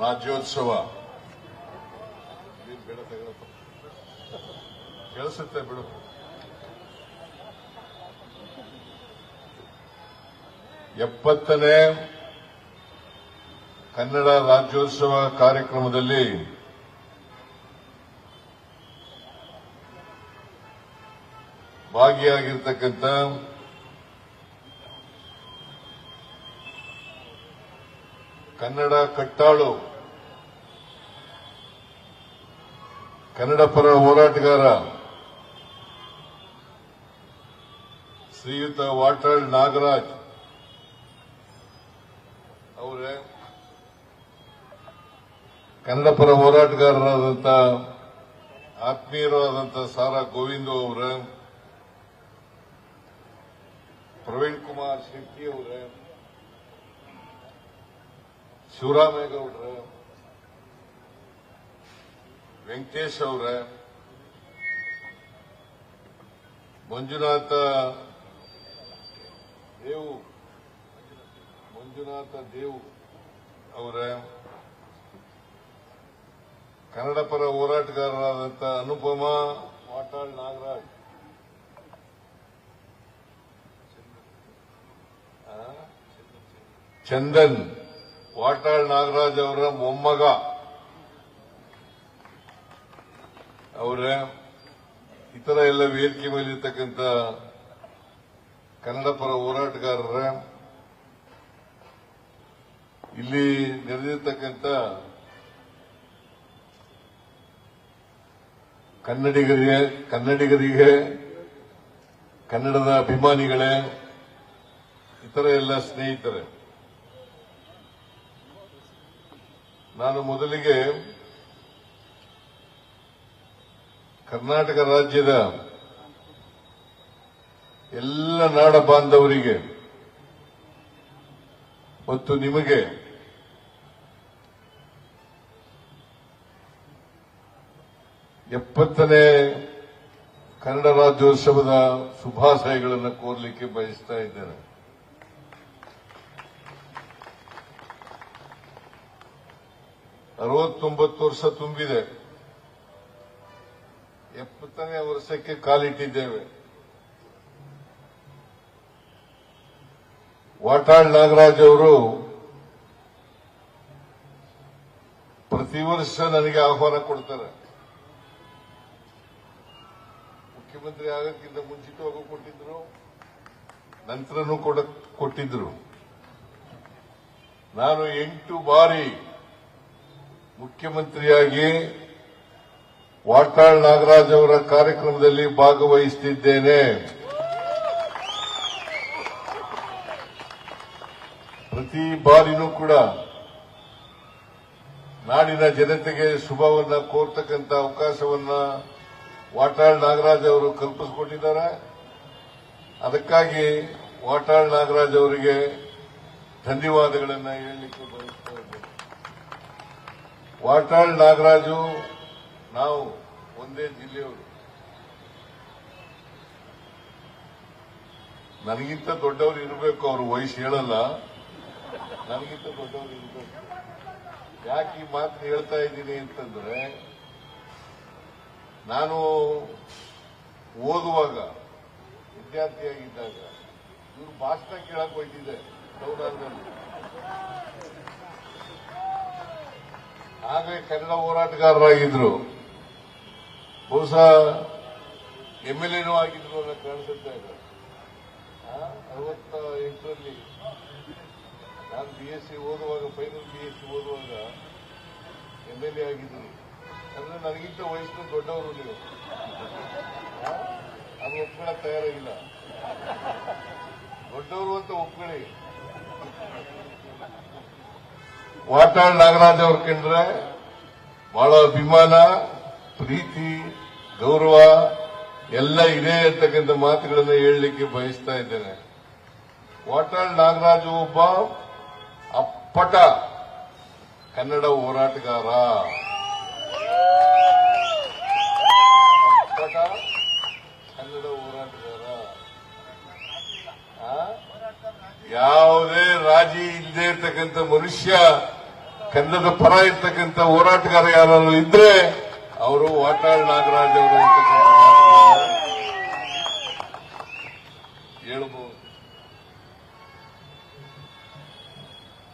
ರಾಜ್ಯೋತ್ಸವ. ಕೇಳಿಸುತ್ತೆ ಬಿಡು. ಎಪ್ಪತ್ತನೇ ಕನ್ನಡ ರಾಜ್ಯೋತ್ಸವ ಕಾರ್ಯಕ್ರಮದಲ್ಲಿ ಭಾಗಿಯಾಗಿರ್ತಕ್ಕಂಥ ಕನ್ನಡ ಕಟ್ಟಾಳು ಕನ್ನಡ ಪರ ಹೋರಾಟಗಾರ ಶ್ರೀಯುತ ವಾಟಾಳ್ ನಾಗರಾಜ್ ಅವರೇ, ಕನ್ನಡ ಪರ ಹೋರಾಟಗಾರರಾದಂಥ ಆತ್ಮೀಯರಾದಂಥ ಸಾರಾ ಗೋವಿಂದ ಅವರ, ಪ್ರವೀಣ್ ಕುಮಾರ್ ಶೆಟ್ಟಿ ಅವರೇ, ಶಿವರಾಮೇಗೌಡ್ರ ವೆಂಕಟೇಶ್ ಅವರ, ಮಂಜುನಾಥ, ದೇವು ಮಂಜುನಾಥ ದೇವು ಅವರ, ಕನ್ನಡ ಪರ ಹೋರಾಟಗಾರರಾದಂಥ ಅನುಪಮ ವಾಟಾಳ್ ನಾಗರಾಜ್? ಚಂದನ್. ವಾಟಾಳ್ ನಾಗರಾಜ್ ಅವರ ಮೊಮ್ಮಗ. ಅವರ ಇತರ ಎಲ್ಲ ವೇದಿಕೆ ಮೇಲಿರ್ತಕ್ಕಂಥ ಕನ್ನಡ ಪರ ಹೋರಾಟಗಾರರ, ಇಲ್ಲಿ ನೆರೆದಿರ್ತಕ್ಕಂಥ ಕನ್ನಡಿಗರಿಗೆ ಕನ್ನಡಿಗರಿಗೆ, ಕನ್ನಡದ ಅಭಿಮಾನಿಗಳೇ ಇತರ ಎಲ್ಲ ಸ್ನೇಹಿತರೆ, ನಾನು ಮೊದಲಿಗೆ ಕರ್ನಾಟಕ ರಾಜ್ಯದ ಎಲ್ಲ ನಾಡ ಬಾಂಧವರಿಗೆ ಮತ್ತು ನಿಮಗೆ ಎಪ್ಪತ್ತನೇ ಕನ್ನಡ ರಾಜ್ಯೋತ್ಸವದ ಶುಭಾಶಯಗಳನ್ನು ಕೋರಲಿಕ್ಕೆ ಬಯಸ್ತಾ ಇದ್ದೇನೆ. ಅರವತ್ತೊಂಬತ್ತು ವರ್ಷ ತುಂಬಿದೆ. ಎಪ್ಪತ್ತನೇ ವರ್ಷಕ್ಕೆ ಕಾಲಿಟ್ಟಿದ್ದೇವೆ. ವಾಟಾಳ್ ನಾಗರಾಜ್ ಅವರು ಪ್ರತಿ ವರ್ಷ ನನಗೆ ಆಹ್ವಾನ ಕೊಡ್ತಾರೆ. ಮುಖ್ಯಮಂತ್ರಿ ಆಗಕ್ಕಿಂತ ಮುಂಚಿತವಾಗೂ ಕೊಟ್ಟಿದ್ರು, ನಂತರನೂ ಕೊಟ್ಟಿದ್ರು. ನಾನು ಎಂಟು ಬಾರಿ ಮುಖ್ಯಮಂತ್ರಿಯಾಗಿ ವಾಟಾಳ್ ನಾಗರಾಜ್ ಅವರ ಕಾರ್ಯಕ್ರಮದಲ್ಲಿ ಭಾಗವಹಿಸುತ್ತಿದ್ದೇನೆ ಪ್ರತಿ ಬಾರಿನೂ ಕೂಡ ನಾಡಿನ ಜನತೆಗೆ ಶುಭವನ್ನ ಕೋರ್ತಕ್ಕಂಥ ಅವಕಾಶವನ್ನ ವಾಟಾಳ್ ನಾಗರಾಜ್ ಅವರು ಕಲ್ಪಿಸಿಕೊಟ್ಟಿದ್ದಾರೆ. ಅದಕ್ಕಾಗಿ ವಾಟಾಳ್ ನಾಗರಾಜ್ ಅವರಿಗೆ ಧನ್ಯವಾದಗಳನ್ನು ಹೇಳಲಿಕ್ಕೆ ಬಯಸ್ತಾ ಇದ್ದೇನೆ. ವಾಟಾಳ್ ನಾಗರಾಜು ನಾವು ಒಂದೇ ಜಿಲ್ಲೆಯವರು. ನನಗಿಂತ ದೊಡ್ಡವರು ಇರಬೇಕು ಅವರು ವಯಸ್ಸು ಹೇಳಲ್ಲ. ನನಗಿಂತ ದೊಡ್ಡವರು ಇರಬೇಕು. ಯಾಕೆ ಈ ಮಾತು ಹೇಳ್ತಾ ಇದ್ದೀನಿ ಅಂತಂದ್ರೆ, ನಾನು ಓದುವಾಗ ವಿದ್ಯಾರ್ಥಿಯಾಗಿದ್ದಾಗ ಇವರು ಭಾಷಣ ಕೇಳಕ್ ಹೋಯ್ತಿದ್ದೆ ಸೌರಾಷ್ಟ್ರದಲ್ಲಿ ಆಗಲೇ ಕನ್ನಡ ಹೋರಾಟಗಾರರಾಗಿದ್ರು. ಬಹುಶಃ ಎಂ ಎಲ್ ಎನೂ ಆಗಿದ್ರು ಕಾಣಿಸುತ್ತಾ ಇದೆ ಅರವತ್ತ ಎಂಟರಲ್ಲಿ ನಾನು ಬಿ ಎಸ್ ಸಿ ಓದುವಾಗ ಫೈನಲ್ ಬಿ ಎಸ್ ಸಿ ಓದುವಾಗ ಎಂ ಎಲ್ ಎ ಆಗಿದ್ರು ಅಂದ್ರೆ ನನಗಿಂತ ವಯಸ್ಸು ದೊಡ್ಡವರು ನೀವು? ಅದು ಒಪ್ಕೊಳ್ಳಕ್ ತಯಾರಾಗಿಲ್ಲ. ದೊಡ್ಡವರು ಅಂತ ಒಪ್ಕೊಳ್ಳಿ. ವಾಟಾಳ್ ನಾಗರಾಜ್ ಅವ್ರ ಕಂಡ್ರೆ ಬಹಳ ಅಭಿಮಾನ. ಪ್ರೀತಿ, ಗೌರವ ಎಲ್ಲ ಇದೆ ಅಂತಕ್ಕಂಥ ಮಾತುಗಳನ್ನು ಹೇಳಲಿಕ್ಕೆ ಬಯಸ್ತಾ ಇದ್ದೇನೆ. ವಾಟಾಳ್ ನಾಗರಾಜ್ ಒಬ್ಬ ಅಪ್ಪಟ ಕನ್ನಡ ಹೋರಾಟಗಾರ. ಅಪ್ಪಟ ಕನ್ನಡ ಹೋರಾಟಗಾರ? ಯಾವುದೇ ರಾಜಿ ಇಲ್ಲದೆ ಇರ್ತಕ್ಕಂಥ ಮನುಷ್ಯ ಕನ್ನಡದ ಪರ ಇರ್ತಕ್ಕಂಥ ಹೋರಾಟಗಾರ ಯಾರು ಇದ್ರೆ ಅವರು ವಾಟಾಳ್ ನಾಗರಾಜ್ ಅವರು ಹೇಳ್ಬೋದು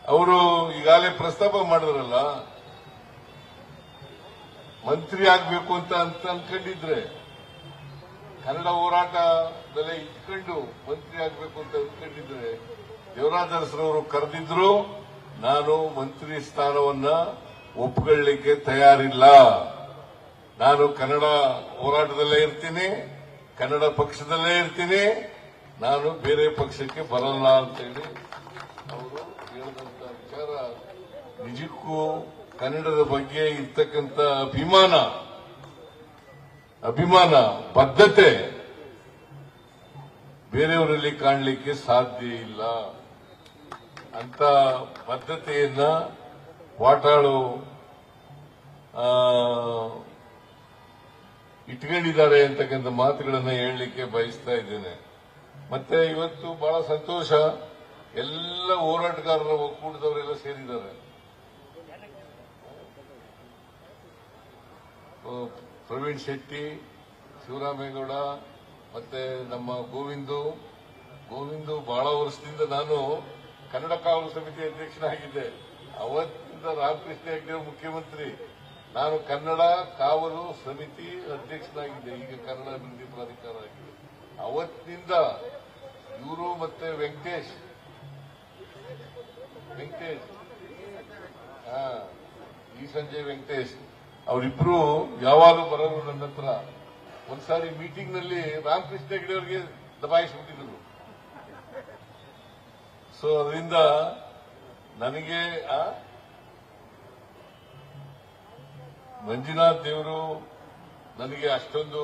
ಅವರು ಈಗಾಗಲೇ ಪ್ರಸ್ತಾಪ ಮಾಡಿದ್ರಲ್ಲ, ಮಂತ್ರಿ ಆಗ್ಬೇಕು ಅಂತ ಅಂತ ಅನ್ಕೊಂಡಿದ್ರೆ, ಕನ್ನಡ ಹೋರಾಟದಲ್ಲೇ ಇಟ್ಕೊಂಡು ಮಂತ್ರಿ ಆಗ್ಬೇಕು ಅಂತ ಅನ್ಕೊಂಡಿದ್ರೆ ಅರಸರವರು ಕರೆದಿದ್ರು, ನಾನು ಮಂತ್ರಿ ಸ್ಥಾನವನ್ನ ಒಪ್ಕೊಳ್ಳಿಕ್ಕೆ ತಯಾರಿಲ್ಲ. ನಾನು ಕನ್ನಡ ಹೋರಾಟದಲ್ಲೇ ಇರ್ತೀನಿ, ಕನ್ನಡ ಪಕ್ಷದಲ್ಲೇ ಇರ್ತೀನಿ, ನಾನು ಬೇರೆ ಪಕ್ಷಕ್ಕೆ ಬರಲ್ಲ ಅಂತೇಳಿ ಅವರು ಹೇಳಿದಂತ ವಿಚಾರ ನಿಜಕ್ಕೂ ಕನ್ನಡದ ಬಗ್ಗೆ ಇರ್ತಕ್ಕಂಥ ಅಭಿಮಾನ ಅಭಿಮಾನ, ಬದ್ಧತೆ ಬೇರೆಯವರಲ್ಲಿ ಕಾಣಲಿಕ್ಕೆ ಸಾಧ್ಯ ಇಲ್ಲ. ಅಂತ ಬದ್ಧತೆಯನ್ನ ವಾಟಾಳು ಇಟ್ಕೊಂಡಿದ್ದಾರೆ ಅಂತಕ್ಕಂಥ ಮಾತುಗಳನ್ನ ಹೇಳಲಿಕ್ಕೆ ಬಯಸ್ತಾ ಇದ್ದೇನೆ. ಮತ್ತೆ ಇವತ್ತು ಬಹಳ ಸಂತೋಷ. ಎಲ್ಲ ಹೋರಾಟಗಾರರ ಒಕ್ಕೂಟದವರೆಲ್ಲ ಸೇರಿದ್ದಾರೆ. ಪ್ರವೀಣ್ ಶೆಟ್ಟಿ ಶಿವರಾಮೇಗೌಡ ಮತ್ತೆ ನಮ್ಮ ಗೋವಿಂದು. ಗೋವಿಂದು ಬಹಳ ವರ್ಷದಿಂದ ನಾನು ಕನ್ನಡ ಕಾವಲು ಸಮಿತಿ ಅಧ್ಯಕ್ಷನಾಗಿದ್ದೆ. ಅವತ್ತಿಂದ ರಾಮಕೃಷ್ಣ ಹೆಗ್ಡೆ ಮುಖ್ಯಮಂತ್ರಿ. ನಾನು ಕನ್ನಡ ಕಾವಲು ಸಮಿತಿ ಅಧ್ಯಕ್ಷನಾಗಿದ್ದೆ. ಈಗ ಕನ್ನಡ ಅಭಿವೃದ್ಧಿ ಪ್ರಾಧಿಕಾರ ಆಗಿದೆ. ಅವತ್ತಿನಿಂದ ಇವರು ಮತ್ತೆ ವೆಂಕಟೇಶ್. ವೆಂಕಟೇಶ್. ಹಾ, ಈ ಸಂಜೆ ವೆಂಕಟೇಶ್. ಅವರಿಬ್ರು ಯಾವಾಗ ಬರೋರು ನನ್ನ ಹತ್ರ. ಒಂದ್ಸಾರಿ ಮೀಟಿಂಗ್ನಲ್ಲಿ ರಾಮಕೃಷ್ಣ ಹೆಗಡೆ ಅವರಿಗೆ ದಬಾಯಿಸಿಬಿಟ್ಟಿದ್ರು. ಸೊ ಅದರಿಂದ ನನಗೆ ಆ, ಮಂಜುನಾಥ್ ದೇವರು ನನಗೆ ಅಷ್ಟೊಂದು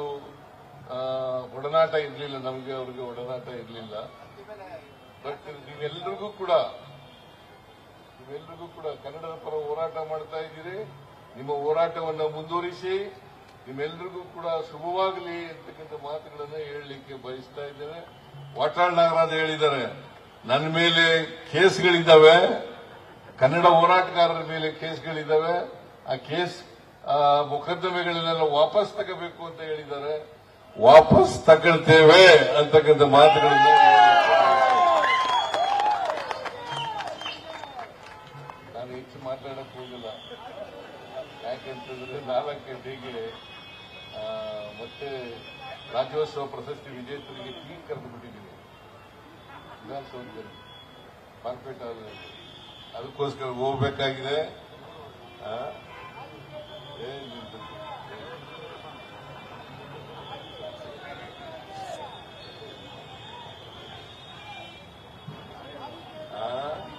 ಒಡನಾಟ ಇರಲಿಲ್ಲ. ನಮಗೆ ಅವ್ರಿಗೆ ಒಡನಾಟ ಇರಲಿಲ್ಲ. ಬಟ್ ನೀವೆಲ್ರಿಗೂ ಕೂಡ ನೀವೆಲ್ರಿಗೂ ಕೂಡ ಕನ್ನಡದ ಪರ ಹೋರಾಟ ಮಾಡ್ತಾ ಇದ್ದೀರಿ. ನಿಮ್ಮ ಹೋರಾಟವನ್ನು ಮುಂದುವರಿಸಿ ನಿಮ್ಮೆಲ್ಲರಿಗೂ ಕೂಡ ಶುಭವಾಗಲಿ ಅಂತಕ್ಕಂಥ ಮಾತುಗಳನ್ನು ಹೇಳಲಿಕ್ಕೆ ಬಯಸ್ತಾ ಇದ್ದೇನೆ. ವಾಟಾಳ್ ನಾಗರಾಜ್ ಹೇಳಿದ್ದಾರೆ ನನ್ನ ಮೇಲೆ ಕೇಸ್ಗಳಿದ್ದಾವೆ. ಕನ್ನಡ ಹೋರಾಟಗಾರರ ಮೇಲೆ ಕೇಸ್ಗಳಿದ್ದಾವೆ. ಆ ಕೇಸ್ ಮೊಕದ್ದಮೆಗಳನ್ನೆಲ್ಲ ವಾಪಸ್ ತಗೋಬೇಕು ಅಂತ ಹೇಳಿದ್ದಾರೆ. ವಾಪಸ್ ತಗೊಳ್ತೇವೆ ಅಂತಕ್ಕಂಥ ಮಾತುಗಳನ್ನು ನಾನು ಹೆಚ್ಚು ಮಾತಾಡಕ್ ಹೋಗಿಲ್ಲ. ಯಾಕೆಂತಂದ್ರೆ ನಾಲ್ಕು ಗಂಟೆಗೆ ಮತ್ತೆ ರಾಜ್ಯೋತ್ಸವ ಪ್ರಶಸ್ತಿ ವಿಜೇತರಿಗೆ ಟೀ ಕರೆದು ಬಿಟ್ಟಿದ್ದೀನಿ ವಿಧಾನಸೌಧದಲ್ಲಿ ಕಾರ್ಪೊರೇಟ್ ಅದಕ್ಕೋಸ್ಕರ ಹೋಗ್ಬೇಕಾಗಿದೆ.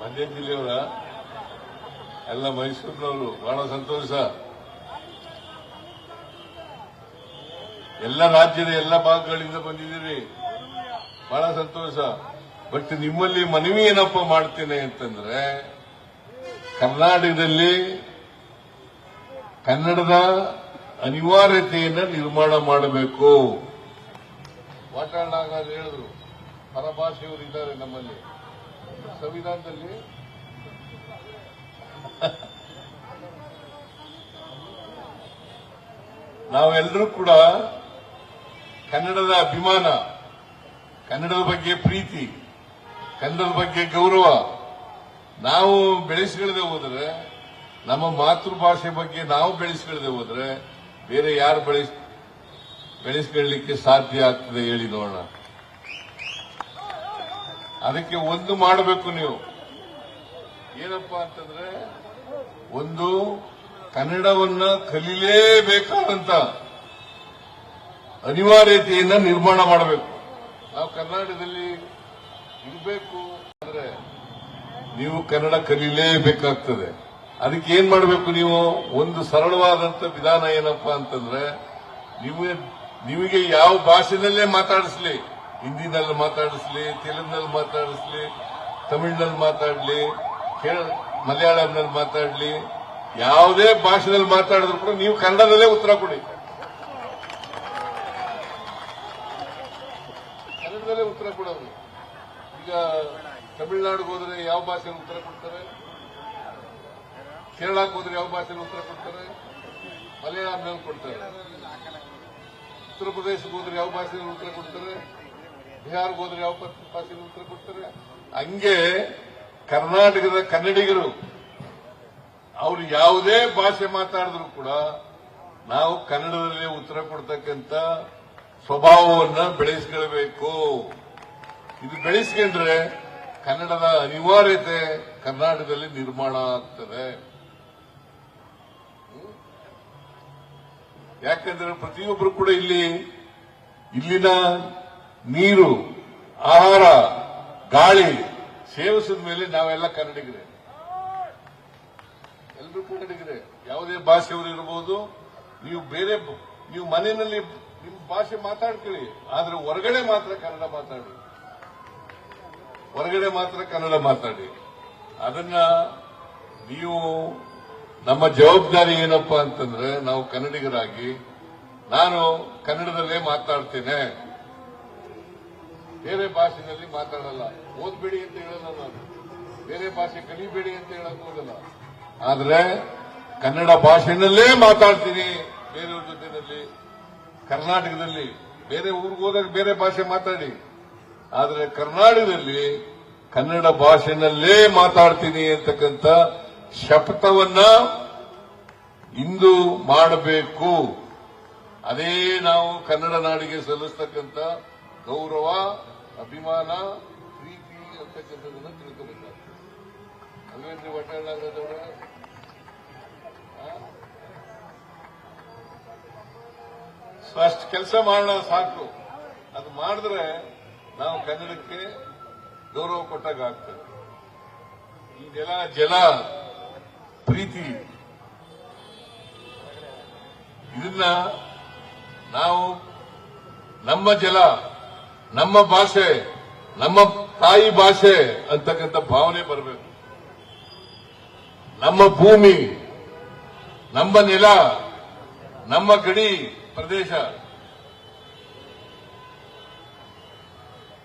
ಮಂಡ್ಯ ಜಿಲ್ಲೆಯವರ ಎಲ್ಲ ಮೈಸೂರಿನವರು, ಬಹಳ ಸಂತೋಷ. ಎಲ್ಲ ರಾಜ್ಯದ ಎಲ್ಲ ಭಾಗಗಳಿಂದ ಬಂದಿದ್ದೀರಿ. ಬಹಳ ಸಂತೋಷ. ಬಟ್ ನಿಮ್ಮಲ್ಲಿ ಮನವಿ ಏನಪ್ಪ ಮಾಡ್ತೇನೆ ಅಂತಂದ್ರೆ, ಕರ್ನಾಟಕದಲ್ಲಿ ಕನ್ನಡದ ಅನಿವಾರ್ಯತೆಯನ್ನು ನಿರ್ಮಾಣ ಮಾಡಬೇಕು. ವಾಟಾಳ್ ನಾಗರಾಜ್ ಹೇಳಿದ್ರು ಪರಭಾಷೆಯವರು ಇದ್ದಾರೆ ನಮ್ಮಲ್ಲಿ. ಸಂವಿಧಾನದಲ್ಲಿ? ನಾವೆಲ್ಲರೂ ಕೂಡ ಕನ್ನಡದ ಅಭಿಮಾನ ಕನ್ನಡದ ಬಗ್ಗೆ ಪ್ರೀತಿ ಕನ್ನಡದ ಬಗ್ಗೆ ಗೌರವ ನಾವು ಬೆಳೆಸಿಕೊಳ್ಳದೆ ಹೋದ್ರೆ ನಮ್ಮ ಮಾತೃಭಾಷೆ ಬಗ್ಗೆ ನಾವು ಬೆಳೆಸ್ಕೊಳ್ಳದೆ ಹೋದ್ರೆ ಬೇರೆ ಯಾರು ಬೆಳೆಸ್ ಬೆಳೆಸ್ಕೊಳ್ಳಿಕ್ಕೆ ಸಾಧ್ಯ ಆಗ್ತದೆ ಹೇಳಿ ನೋಡೋಣ. ಅದಕ್ಕೆ ಒಂದು ಮಾಡಬೇಕು ನೀವು. ಏನಪ್ಪಾ ಅಂತಂದ್ರೆ ಒಂದು ಕನ್ನಡವನ್ನ ಕಲೀಲೇಬೇಕಾದಂತ ಅನಿವಾರ್ಯತೆಯನ್ನ ನಿರ್ಮಾಣ ಮಾಡಬೇಕು. ನಾವು ಕರ್ನಾಟಕದಲ್ಲಿ ಇರಬೇಕು ಅಂದ್ರೆ ನೀವು ಕನ್ನಡ ಕಲೀಲೇಬೇಕಾಗ್ತದೆ. ಅದಕ್ಕೆ ಏನ್ ಮಾಡಬೇಕು ನೀವು? ಒಂದು ಸರಳವಾದಂತ ವಿಧಾನ ಏನಪ್ಪಾ ಅಂತಂದ್ರೆ, ನೀವು ನಿಮಗೆ ಯಾವ ಭಾಷೆನಲ್ಲೇ ಮಾತಾಡಿಸ್ಲಿ, ಹಿಂದಿನಲ್ಲಿ ಮಾತಾಡಿಸ್ಲಿ, ತೆಲುಗಿನಲ್ಲಿ ಮಾತಾಡಿಸ್ಲಿ, ತಮಿಳಿನಲ್ಲಿ ಮಾತಾಡ್ಲಿ ಮಲಯಾಳಂನಲ್ಲಿ ಮಾತಾಡ್ಲಿ, ಯಾವುದೇ ಭಾಷೆನಲ್ಲಿ ಮಾತಾಡಿದ್ರು ಕೂಡ ನೀವು ಕನ್ನಡದಲ್ಲೇ ಉತ್ತರ ಕೊಡಿ. ಕನ್ನಡದಲ್ಲೇ ಉತ್ತರ ಕೊಡೋದು ಈಗ ತಮಿಳುನಾಡಿಗೆ ಹೋದ್ರೆ ಯಾವ ಭಾಷೆಯಲ್ಲಿ ಉತ್ತರ ಕೊಡ್ತಾರೆ? ಕೇರಳಕ್ಕೆ ಹೋದ್ರೆ ಯಾವ ಭಾಷೆ ಉತ್ತರ ಕೊಡ್ತಾರೆ? ಮಲಯಾಳಂನಲ್ಲಿ ಕೊಡ್ತಾರೆ. ಉತ್ತರ ಪ್ರದೇಶಕ್ಕೆ ಹೋದ್ರೆ ಯಾವ ಭಾಷೆ ಉತ್ತರ ಕೊಡ್ತಾರೆ. ಬಿಹಾರ್ಗೆ ಹೋದ್ರೆ ಯಾವ ಭಾಷೆ ಉತ್ತರ ಕೊಡ್ತಾರೆ. ಹಂಗೆ ಕರ್ನಾಟಕದ ಕನ್ನಡಿಗರು, ಅವರು ಯಾವುದೇ ಭಾಷೆ ಮಾತಾಡಿದ್ರು ಕೂಡ ನಾವು ಕನ್ನಡದಲ್ಲಿ ಉತ್ತರ ಕೊಡ್ತಕ್ಕಂತ ಸ್ವಭಾವವನ್ನ ಬೆಳೆಸ್ಕೊಳ್ಬೇಕು. ಇದು ಬೆಳೆಸ್ಕೊಂಡ್ರೆ ಕನ್ನಡದ ಅನಿವಾರ್ಯತೆ ಕರ್ನಾಟಕದಲ್ಲಿ ನಿರ್ಮಾಣ ಆಗ್ತದೆ. ಯಾಕಂದ್ರೆ ಪ್ರತಿಯೊಬ್ಬರು ಕೂಡ ಇಲ್ಲಿ, ಇಲ್ಲಿನ ನೀರು, ಆಹಾರ, ಗಾಳಿ ಸೇವಿಸಿದ ಮೇಲೆ ನಾವೆಲ್ಲ ಕನ್ನಡಿಗರೇ. ಎಲ್ಲರೂ ಕನ್ನಡಿಗರೆ. ಯಾವುದೇ ಭಾಷೆಯವರು ಇರಬಹುದು ನೀವು ಬೇರೆ ನೀವು ಮನೆಯಲ್ಲಿ ನಿಮ್ಮ ಭಾಷೆ ಮಾತಾಡ್ಕೊಳ್ಳಿ, ಆದ್ರೆ ಹೊರಗಡೆ ಮಾತ್ರ ಕನ್ನಡ ಮಾತಾಡಿ. ಹೊರಗಡೆ ಮಾತ್ರ ಕನ್ನಡ ಮಾತಾಡಿ. ಅದನ್ನ ನೀವು ನಮ್ಮ ಜವಾಬ್ದಾರಿ ಏನಪ್ಪಾ ಅಂತಂದ್ರೆ ನಾವು ಕನ್ನಡಿಗರಾಗಿ, ನಾನು ಕನ್ನಡದಲ್ಲೇ ಮಾತಾಡ್ತೇನೆ. ಬೇರೆ ಭಾಷೆಯಲ್ಲಿ ಮಾತಾಡಲ್ಲ. ಓದ್ಬೇಡಿ ಅಂತ ಹೇಳಲ್ಲ ನಾನು. ಬೇರೆ ಭಾಷೆ ಕಲಿಬೇಡಿ ಅಂತ ಹೇಳಕ್ ಹೋಗಲ್ಲ. ಆದ್ರೆ ಕನ್ನಡ ಭಾಷೆನಲ್ಲೇ ಮಾತಾಡ್ತೀನಿ. ಬೇರೆಯವ್ರ ಜೊತೆನಲ್ಲಿ ಕರ್ನಾಟಕದಲ್ಲಿ. ಬೇರೆ ಊರಿಗೆ ಹೋದಾಗ ಬೇರೆ ಭಾಷೆ ಮಾತಾಡಿ. ಆದ್ರೆ ಕರ್ನಾಟಕದಲ್ಲಿ ಕನ್ನಡ ಭಾಷೆನಲ್ಲೇ ಮಾತಾಡ್ತೀನಿ ಅಂತಕ್ಕಂಥ ಶಪಥವನ್ನ ಇಂದು ಮಾಡಬೇಕು. ಅದೇ ನಾವು ಕನ್ನಡ ನಾಡಿಗೆ ಸಲ್ಲಿಸ್ತಕ್ಕಂಥ ಗೌರವ, ಅಭಿಮಾನ, ಪ್ರೀತಿ ಅಂತಕ್ಕಂಥದ್ದನ್ನು ತಿಳ್ಕೋಬೇಕಾಗ್ತದೆ. ಅಲ್ವೇನ್ರಿ ಒಟ್ಟಾಳಾಗದವ್ರೆ ಅಷ್ಟು ಕೆಲಸ ಮಾಡೋಣ ಸಾಕು. ಅದು ಮಾಡಿದ್ರೆ ನಾವು ಕನ್ನಡಕ್ಕೆ ಗೌರವ ಕೊಟ್ಟಾಗ ಆಗ್ತದೆ. ನೆಲ, ಜಲ ಪ್ರೀತಿ. ಇದನ್ನ ನಾವು ನಮ್ಮ ಜಲ, ನಮ್ಮ ಭಾಷೆ, ನಮ್ಮ ತಾಯಿ ಭಾಷೆ ಅಂತಕ್ಕಂಥ ಭಾವನೆ ಬರಬೇಕು. ನಮ್ಮ ಭೂಮಿ, ನಮ್ಮ ನೆಲ, ನಮ್ಮ ಗಡಿ ಪ್ರದೇಶ.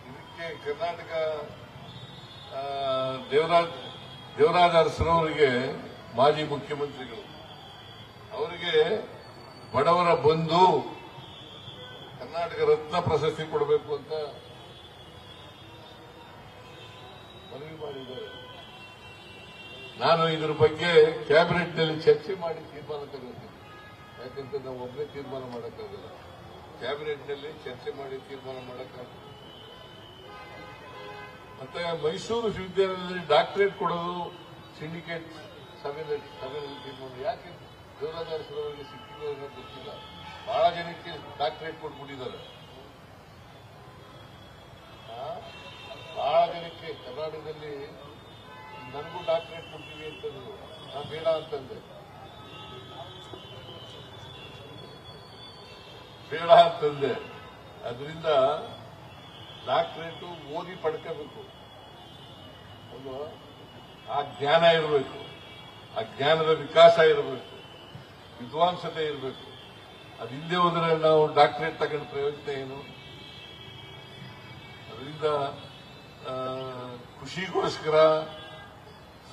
ಇದಕ್ಕೆ ಕರ್ನಾಟಕ ದೇವರಾಜ್, ದೇವರಾಜ ಅರಸರವರಿಗೆ ಮಾಜಿ ಮುಖ್ಯಮಂತ್ರಿಗಳು. ಅವರಿಗೆ ಬಡವರ ಬಂಧು, ಕರ್ನಾಟಕ ರತ್ನ ಪ್ರಶಸ್ತಿ ಕೊಡಬೇಕು ಅಂತ ಮನವಿ ಮಾಡಿದ್ದಾರೆ. ನಾನು ಇದ್ರ ಬಗ್ಗೆ ಕ್ಯಾಬಿನೆಟ್ನಲ್ಲಿ ಚರ್ಚೆ ಮಾಡಿ ತೀರ್ಮಾನ ತಗೊಳ್ತೀನಿ ಯಾಕಂದ್ರೆ ನಾವು ಒಬ್ಬರೇ ತೀರ್ಮಾನ ಮಾಡೋಕ್ಕಾಗಲ್ಲ. ಕ್ಯಾಬಿನೆಟ್ನಲ್ಲಿ ಚರ್ಚೆ ಮಾಡಿ ತೀರ್ಮಾನ ಮಾಡೋಕ್ಕಾಗಲ್ಲ. ಮತ್ತೆ ಮೈಸೂರು ವಿಶ್ವವಿದ್ಯಾಲಯದಲ್ಲಿ ಡಾಕ್ಟರೇಟ್ ಕೊಡೋದು ಸಿಂಡಿಕೇಟ್ ಸಭೆಯಲ್ಲಿ ಸಭೆಯಲ್ಲಿ ತೀರ್ಮಾನ ಯಾಕೆ ದೇವರಾಜರಿಗೆ ಸಿಕ್ಕಿಲ್ಲ ಅನ್ನೋದು ಗೊತ್ತಿಲ್ಲ. ಬಹಳ ಜನಕ್ಕೆ ಡಾಕ್ಟರೇಟ್ ಕೊಟ್ಬಿಟ್ಟಿದ್ದಾರೆ? ಬಹಳ ಜನಕ್ಕೆ ಕರ್ನಾಟಕದಲ್ಲಿ ನನಗೂ ಡಾಕ್ಟರೇಟ್ ಕೊಡ್ತೀವಿ ಅಂತಂದ್ರು. ನಾ ಬೇಡ ಅಂತಂದೆ. ಬೇಡ ಅಂತಂದೆ. ಅದರಿಂದ ಡಾಕ್ಟರೇಟ್ ಓದಿ ಪಡ್ಕೋಬೇಕು. ಒಂದು ಆ ಜ್ಞಾನ ಇರಬೇಕು. ಆ ಜ್ಞಾನದ ವಿಕಾಸ ಇರಬೇಕು, ವಿದ್ವಾಂಸತೆ ಇರಬೇಕು. ಅದು ಹಿಂದೆ ಹೋದರೆ ನಾವು ಡಾಕ್ಟರೇಟ್ ತಗೊಂಡ ಪ್ರಯೋಜನ ಏನು? ಅದರಿಂದ ಖುಷಿಗೋಸ್ಕರ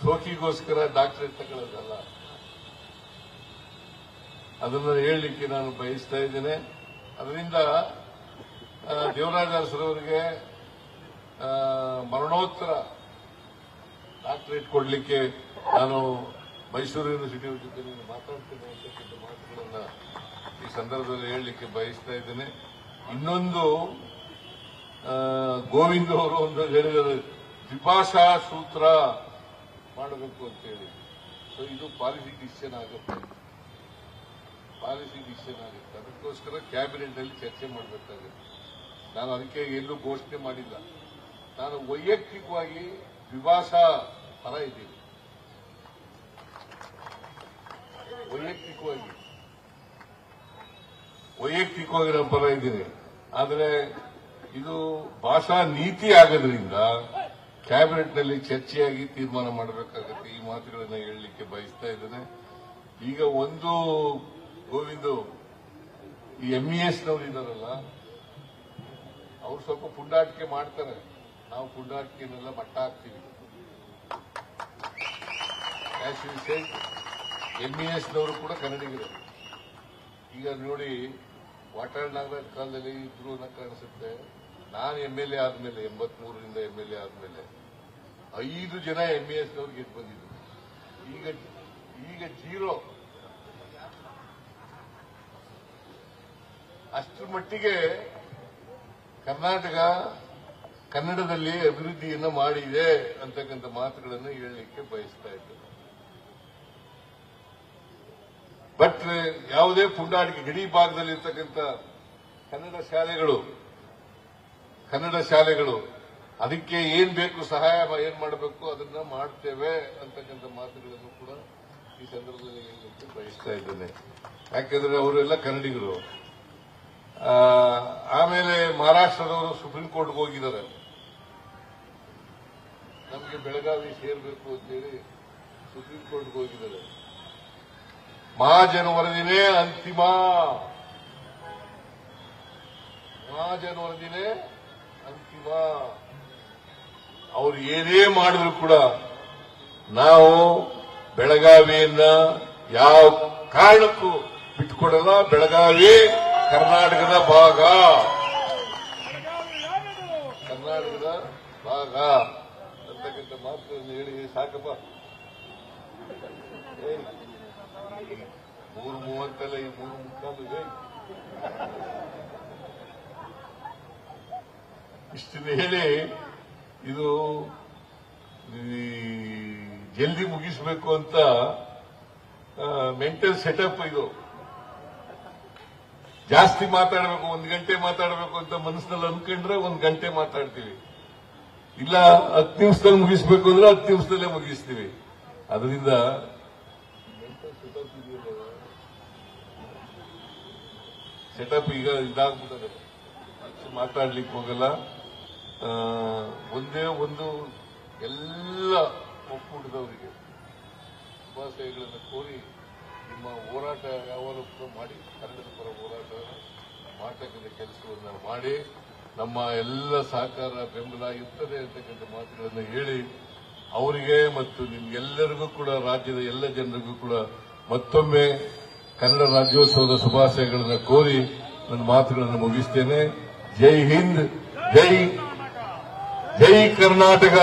ಸೋಕಿಗೋಸ್ಕರ ಡಾಕ್ಟರೇಟ್ ತಗೊಳ್ಳೋದಲ್ಲ. ಅದನ್ನು ಹೇಳಲಿಕ್ಕೆ ನಾನು ಬಯಸ್ತಾ ಇದ್ದೇನೆ. ಅದರಿಂದ ದೇವರಾಜ ಅರಸರವರಿಗೆ ಮರಣೋತ್ತರ ಡಾಕ್ಟರೇಟ್ ಕೊಡಲಿಕ್ಕೆ ನಾನು ಮೈಸೂರು ಯೂನಿವರ್ಸಿಟಿ ಜೊತೆ ನಾನು ಮಾತಾಡ್ತೇನೆ ಅಂತಕ್ಕಂಥ ಮಾತುಗಳನ್ನು ಈ ಸಂದರ್ಭದಲ್ಲಿ ಹೇಳಲಿಕ್ಕೆ ಬಯಸ್ತಾ ಇದ್ದೇನೆ. ಇನ್ನೊಂದು ಗೋವಿಂದ ಅವರು ಒಂದು ಹೇಳಿದರು ದ್ವಿಭಾಷಾ ಸೂತ್ರ ಮಾಡಬೇಕು ಅಂತ ಹೇಳಿ. ಸೊ ಇದು ಪಾಲಿಸಿ ಡಿಸಿಷನ್ ಆಗುತ್ತೆ. ಪಾಲಿಸಿ ಡಿಸಿಷನ್ ಆಗುತ್ತೆ. ಅದಕ್ಕೋಸ್ಕರ ಕ್ಯಾಬಿನೆಟ್ ಅಲ್ಲಿ ಚರ್ಚೆ ಮಾಡಬೇಕಾಗುತ್ತೆ. ನಾನು ಅದಕ್ಕೆ ಎಲ್ಲೂ ಘೋಷಣೆ ಮಾಡಿಲ್ಲ. ನಾನು ವೈಯಕ್ತಿಕವಾಗಿ ದ್ವಿಭಾಷಾ ಪರ ಇದ್ದೀನಿ ವೈಯಕ್ತಿಕವಾಗಿ ವೈಯಕ್ತಿಕವಾಗಿ ಪರ ಇದ್ದೀನಿ. ಆದರೆ ಇದು ಭಾಷಾ ನೀತಿ ಆಗೋದ್ರಿಂದ ಕ್ಯಾಬಿನೆಟ್ನಲ್ಲಿ ಚರ್ಚೆಯಾಗಿ ತೀರ್ಮಾನ ಮಾಡಬೇಕಾಗುತ್ತೆ. ಈ ಮಾತುಗಳನ್ನು ಹೇಳಲಿಕ್ಕೆ ಬಯಸ್ತಾ ಇದ್ದೇನೆ. ಈಗ ಒಂದು ಗೋವಿಂದು, ಈ ಎಂಇಎಸ್ನವ್ರು ಇದ್ದಾರಲ್ಲ, ಅವ್ರು ಸ್ವಲ್ಪ ಪುಂಡಾಟಿಕೆ ಮಾಡ್ತಾರೆ. ನಾವು ಪುಂಡಾಟಿಕೆನೆಲ್ಲ ಮಟ್ಟ ಹಾಕ್ತೀವಿ. ಎಂಇಎಸ್ನವರು ಕೂಡ ಕನ್ನಡಿಗರು. ಈಗ ನೋಡಿ ವಾಟಾಳ್ ನಾಗರಾಜ್ ಕಾಲದಲ್ಲಿ ಇದ್ರು ಕಾಣಿಸುತ್ತೆ. ನಾನು ಎಂ ಎಲ್ ಎ ಆದ್ಮೇಲೆ, ಎಂಬತ್ಮೂರರಿಂದ ಎಂ ಎಲ್ ಎ ಆದ್ಮೇಲೆ ಐದು ಜನ ಎಂ ಎಸ್ ಎಸ್ ಗೆದ್ದು ಬಂದಿದ್ರು. ಈಗ ಈಗ ಜೀರೋ. ಅಷ್ಟರ ಮಟ್ಟಿಗೆ ಕರ್ನಾಟಕ ಕನ್ನಡದಲ್ಲಿ ಅಭಿವೃದ್ಧಿಯನ್ನು ಮಾಡಿದೆ ಅಂತಕ್ಕಂಥ ಮಾತುಗಳನ್ನು ಹೇಳಲಿಕ್ಕೆ ಬಯಸ್ತಾ ಇದ್ದೇನೆ. ಬಟ್ ಯಾವುದೇ ಪುಂಡಾಟಿಕೆ, ಗಡಿ ಭಾಗದಲ್ಲಿರ್ತಕ್ಕಂಥ ಕನ್ನಡ ಶಾಲೆಗಳು ಕನ್ನಡ ಶಾಲೆಗಳು, ಅದಕ್ಕೆ ಏನ್ ಬೇಕು, ಸಹಾಯ ಏನ್ ಮಾಡಬೇಕು, ಅದನ್ನ ಮಾಡ್ತೇವೆ ಅಂತಕ್ಕಂಥ ಮಾತುಗಳನ್ನು ಕೂಡ ಈ ಸಂದರ್ಭದಲ್ಲಿ ಹೇಳಲಿಕ್ಕೆ ಬಯಸ್ತಾ ಇದ್ದೇನೆ. ಯಾಕೆಂದ್ರೆ ಅವರೆಲ್ಲ ಕನ್ನಡಿಗರು. ಆಮೇಲೆ ಮಹಾರಾಷ್ಟ್ರದವರು ಸುಪ್ರೀಂ ಕೋರ್ಟ್ಗೆ ಹೋಗಿದ್ದಾರೆ. ನಮಗೆ ಬೆಳಗಾವಿ ಸೇರ್ಬೇಕು ಅಂತೇಳಿ ಸುಪ್ರೀಂ ಕೋರ್ಟ್ಗೆ ಹೋಗಿದ್ದಾರೆ. ಮಹಾಜನ ವರದಿನೇ ಅಂತಿಮ. ಮಹಾಜನ ವರದಿನೇ ಅಂತಿಮ. ಅವರು ಏನೇ ಮಾಡಿದ್ರು ಕೂಡ ನಾವು ಬೆಳಗಾವಿಯನ್ನ ಯಾವ ಕಾರಣಕ್ಕೂ ಬಿಟ್ಕೊಡಲ್ಲ ಬೆಳಗಾವಿ ಕರ್ನಾಟಕದ ಭಾಗ. ಕರ್ನಾಟಕದ ಭಾಗ. ಅಂತಕ್ಕಂಥ ಮಾತುಗಳನ್ನು ಹೇಳಿ, ಸಾಕಪ್ಪ. ಮೂರು ಮೂವತ್ತಲ್ಲ, ಈ ಮೂರು ಮುಕ್ಕಾಲು ಇದೆ. ಹೇಳಿ, ಇದು ಜಲ್ದಿ ಮುಗಿಸಬೇಕು ಅಂತ ಮೆಂಟಲ್ ಸೆಟಪ್ ಇದು. ಜಾಸ್ತಿ ಮಾತಾಡಬೇಕು, ಒಂದು ಗಂಟೆ ಮಾತಾಡಬೇಕು ಅಂತ ಮನಸ್ಸಿನಲ್ಲಿ ಅನ್ಕೊಂಡ್ರೆ ಒಂದು ಗಂಟೆ ಮಾತಾಡ್ತೀವಿ. ಇಲ್ಲ, ಹತ್ತು ನಿಮಿಷದಲ್ಲಿ ಮುಗಿಸ್ಬೇಕು ಅಂದ್ರೆ ಹತ್ತು ನಿಮಿಷದಲ್ಲೇ ಮುಗಿಸ್ತೀವಿ. ಅದರಿಂದ ಸೆಟಪ್ ಈಗ ಇದಾಗ್ಬಿಟ್ಟದೆ. ಅಷ್ಟು ಮಾತಾಡ್ಲಿಕ್ಕೆ ಹೋಗಲ್ಲ. ಒಂದೇ ಒಂದು ಎಲ್ಲ ಒಕ್ಕೂಟದವರಿಗೆ ಶುಭಾಶಯಗಳನ್ನು ಕೋರಿ ನಿಮ್ಮ ಹೋರಾಟ ಯಾವಾಗಲೂ ಕೂಡ ಮಾಡಿ, ಕನ್ನಡದ ಪರ ಹೋರಾಟ ಮಾಟಕದ ಕೆಲಸವನ್ನು ಮಾಡಿ, ನಮ್ಮ ಎಲ್ಲ ಸಹಕಾರ ಬೆಂಬಲ ಇರ್ತದೆ ಅಂತಕ್ಕಂಥ ಮಾತುಗಳನ್ನು ಹೇಳಿ, ಅವರಿಗೆ ಮತ್ತು ನಿಮ್ಗೆಲ್ಲರಿಗೂ ಕೂಡ, ರಾಜ್ಯದ ಎಲ್ಲ ಜನರಿಗೂ ಕೂಡ ಮತ್ತೊಮ್ಮೆ ಕನ್ನಡ ರಾಜ್ಯೋತ್ಸವದ ಶುಭಾಶಯಗಳನ್ನು ಕೋರಿ ನನ್ನ ಮಾತುಗಳನ್ನು ಮುಗಿಸ್ತೇನೆ. ಜೈ ಹಿಂದ್ ಜೈ ಜೈ ಕರ್ನಾಟಕ!